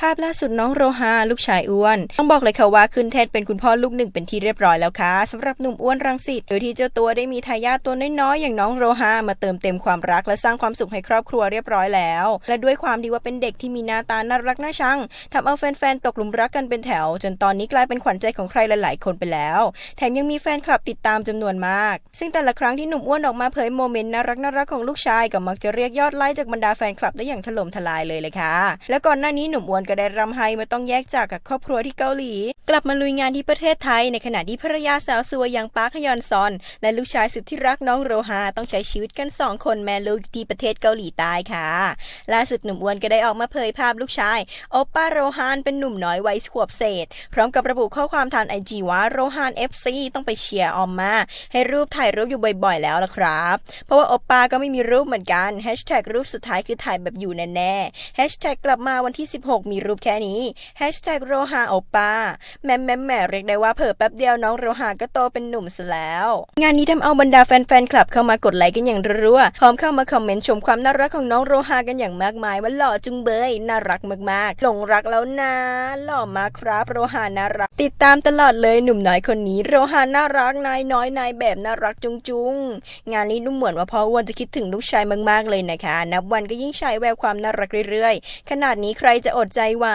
ภาพล่าสุดน้องโรฮาลูกชายอ้วน ต้องบอกเลยค่ะว่าขึ้นแทนเป็นคุณพ่อลูกหนึ่งเป็นที่เรียบร้อยแล้วค่ะสำหรับหนุ่มอ้วนรังสิตโดยที่เจ้าตัวได้มีทายาทตัวน้อยๆอย่างน้องโรฮามาเติมเต็มความรักและสร้างความสุขให้ครอบครัวเรียบร้อยแล้ว และด้วยความที่ว่าเป็นเด็กที่มีหน้าตาน่ารักน่าชังทำเอาแฟนๆตกหลุมรักกันเป็นแถว จนตอนนี้กลายเป็นขวัญใจของใครหลายๆคนไปแล้ว แถมยังมีแฟนคลับติดตามจำนวนมาก ซึ่งแต่ละครั้งที่หนุ่มอ้วนออกมาเผยโมเมนต์น่ารักน่ารักของลูกชายก็มักจะเรียกยอดไลค์จากบรรดาแฟนคลับได้อย่างถล่มทลายเลยเลยค่ะและก่อนหน้านี้หนุ่มอ้วนก็ได้รำไห้มาต้องแยกจากกับครอบครัวที่เกาหลี กลับมาลุยงานที่ประเทศไทย ในขณะที่ภรรยาสาวสวยอย่างปาร์คฮยอนซอน และลูกชายสุดที่รักน้องโรฮาต้องใช้ชีวิตกันสองคนแม่ลูกที่ประเทศเกาหลีใต้ค่ะ ล่าสุดหนุ่มอ้วนก็ได้ออกมาเผยภาพลูกชายโอปป้าโรฮานเป็นหนุ่มน้อยวัยขวบเศษ พร้อมกับระบุข้อความทางไอจีว่าโรฮาน FC ต้องไปเชียร์ออมมาให้รูปถ่ายรูปอยู่บ่อยๆ แล้วละครับ เพราะว่าโอปป้าก็ไม่มีรูปเหมือนกันแฮชแท็กรูปสุดท้ายคือถ่ายแบบอยู่แน่ๆแฮชแท็กกลับมาวันที่ 16 มีรูปแค่นี้แฮชแท็กโรฮาโอป้าแม่แม่แม่เรียกได้ว่าเผอแป๊บเดียวน้องโรฮาก็โตเป็นหนุ่มซะแล้ว งานนี้ทำเอาบรรดาแฟนๆคลับเข้ามากดไลค์กันอย่างรัวๆพร้อมเข้ามาคอมเมนต์ชมความน่ารักของน้องโรฮากันอย่างมากมายว่าหล่อจุงเบยน่ารักมากๆหลงรักแล้วนะ หล่อมากครับโรฮาน่ารัก ติดตามตลอดเลยหนุ่มน้อยคนนี้ โรฮาน่ารักนายน้อยนายแบบน่ารักจุงจุงๆงานนี้ดูเหมือนว่าพ่ออ้วนจะคิดถึงลูกชายมากๆเลยนะคะ นับวันก็ยิ่งฉายแววความน่ารักเรื่อยๆ ขนาดนี้ใครจะอดใจไหว